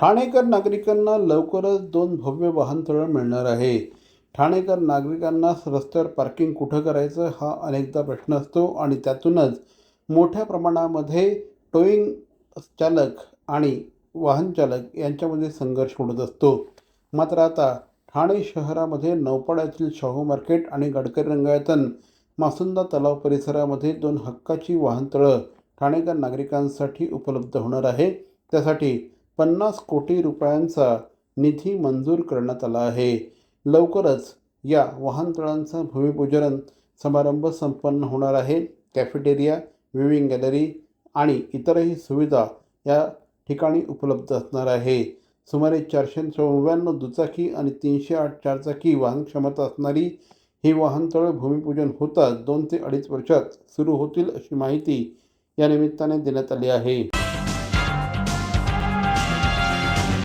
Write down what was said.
ठाणेकर नागरिकांना लवकरच दोन भव्य वाहनतळं मिळणार आहे. ठाणेकर नागरिकांना रस्त्यावर पार्किंग कुठं करायचं हा अनेकदा प्रश्न असतो आणि त्यातूनच मोठ्या प्रमाणामध्ये टोईंग चालक आणि वाहन चालक यांच्यामध्ये संघर्ष होत असतो. मात्र आता ठाणे शहरामध्ये नौपाड्यातील शाहू मार्केट आणि गडकरी रंगायतन मासुंदा तलाव परिसरामध्ये दोन हक्काची वाहनतळं ठाणेकर नागरिकांसाठी उपलब्ध होणार आहे. त्यासाठी पन्नास कोटी रुपयांचा निधी मंजूर करण्यात आला आहे. लवकरच या वाहनतळांचा भूमिपूजन समारंभ संपन्न होणार आहे. कॅफेटेरिया विविंग गॅलरी आणि इतरही सुविधा या ठिकाणी उपलब्ध असणार आहे. सुमारे चारशे चौऱ्याण्णव दुचाकी आणि तीनशे आठ चारचाकी वाहन क्षमता असणारी ही वाहनतळ भूमिपूजन होताच दोन ते अडीच वर्षात सुरू होतील अशी माहिती या निमित्ताने देण्यात आली आहे.